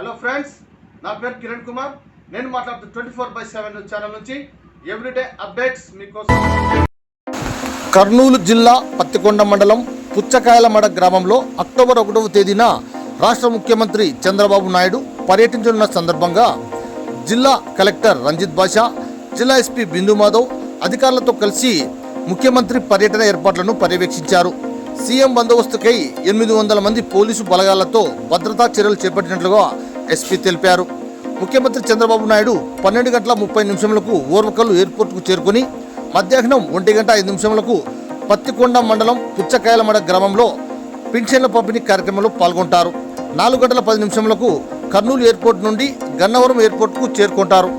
Hello friends నా పేరు కిరణ్ కుమార్. నేను మాట్లాడుతూ twenty four by seven channel నుంచి ఎవ్రీడే అప్డేట్స్ మీకోసం. కర్నూలు జిల్లా పత్తికొండ మండలం పుచ్చకాయలమడ గ్రామంలో అక్టోబర్ ఒకటవ తేదీన రాష్ట్ర ముఖ్యమంత్రి చంద్రబాబు నాయుడు పర్యటించనున్న సందర్భంగా జిల్లా కలెక్టర్ రంజిత్ బాషా జిల్లా ఎస్పీ బిందు మాధవ్ అధికారులతో కలిసి ముఖ్యమంత్రి పర్యటన ఏర్పాట్లను పర్యవేక్షించారు. సీఎం బందోబస్తుకై ఎనిమిది వందల మంది పోలీసు బలగాలతో భద్రతా చర్యలు చేపట్టినట్లుగా ఎస్పీ తెలిపారు. ముఖ్యమంత్రి చంద్రబాబు నాయుడు పన్నెండు గంటల ముప్పై నిమిషములకు ఓర్వకల్లు ఎయిర్పోర్ట్కు చేరుకుని మధ్యాహ్నం ఒంటి గంట ఐదు నిమిషములకు పత్తికొండ మండలం పుచ్చకాయలమడ గ్రామంలో పింఛన్ల పంపిణీ కార్యక్రమంలో పాల్గొంటారు. నాలుగు గంటల పది నిమిషములకు కర్నూలు ఎయిర్పోర్ట్ నుండి గన్నవరం ఎయిర్పోర్ట్కు చేరుకుంటారు.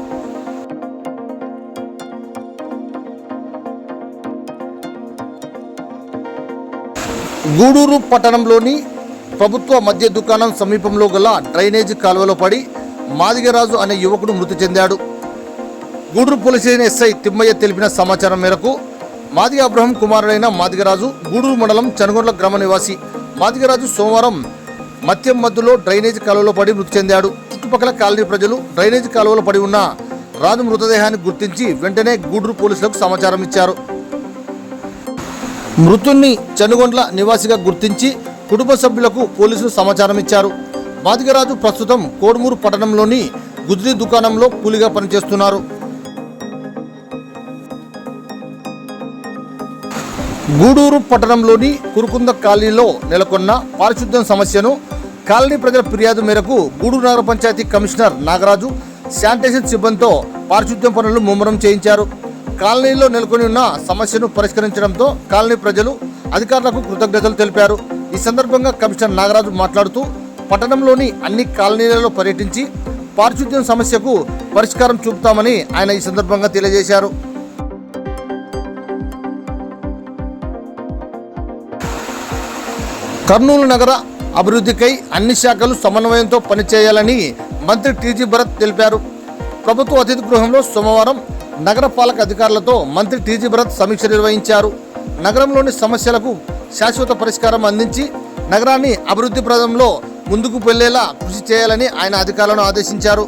గూడూరు పట్టణంలోని ప్రభుత్వ మద్య దుకాణం సమీపంలో గల డ్రైనేజీ కాలువలో పడి మాదిగరాజు అనే యువకుడు మృతి చెందాడు. Gudur police station SI Thimmaiah తెలిపిన సమాచారం మేరకు మాదిగ అబ్రహం కుమారుడైన మాదిగరాజు గూడూరు మండలం చనుగొండ్ల గ్రామ నివాసి. మాదిగరాజు సోమవారం మద్యం మద్దులో డ్రైనేజీ కాలువలో పడి మృతి చెందాడు. చుట్టుపక్కల కాలనీ ప్రజలు డ్రైనేజీ కాలువలో పడి ఉన్న రాజు మృతదేహాన్ని గుర్తించి వెంటనే గూడూరు పోలీసులకు సమాచారం ఇచ్చారు. మృతుణ్ణి చనుగొండ్ల నివాసిగా గుర్తించి కుటుంబ సభ్యులకు పోలీసులు సమాచారం ఇచ్చారు. మాదిగరాజు ప్రస్తుతం కోడుమూరు పట్టణంలోని గుజ్రీ దుకాణంలో కూలిగా పనిచేస్తున్నారు. గూడూరు పట్టణంలోని కురుకుంద కాలనీలో నెలకొన్న పారిశుద్ధ్యం సమస్యను కాలనీ ప్రజల ఫిర్యాదు మేరకు గూడూరు నగర పంచాయతీ కమిషనర్ నాగరాజు శానిటేషన్ సిబ్బందితో పారిశుద్ధ్యం పనులు ముమ్మరం చేయించారు. కాలనీలో నెలకొని ఉన్న సమస్యను పరిష్కరించడంతో కాలనీ ప్రజలు అధికారులకు కృతజ్ఞతలు తెలిపారు. ఈ సందర్భంగా కమిషనర్ నాగరాజు మాట్లాడుతూ పట్టణంలోని అన్ని కాలనీలలో పర్యటించి పారిశుద్ధ్యం సమస్యకు పరిష్కారం చూపుతామని ఆయన ఈ సందర్భంగా తెలియజేశారు. కర్నూలు నగర అభివృద్ధికై అన్ని శాఖలు సమన్వయంతో పనిచేయాలని మంత్రి టీజీ భరత్ తెలిపారు. ప్రభుత్వ అతిథి గృహంలో సోమవారం నగరపాలక అధికారులతో మంత్రి టీజీ భరత్ సమీక్ష నిర్వహించారు. నగరంలోని సమస్యలకు శాశ్వత పరిష్కారం అందించి నగరాన్ని అభివృద్ధి ప్రదంలో ముందుకు వెళ్ళేలా కృషి చేయాలని ఆయన అధికారులను ఆదేశించారు.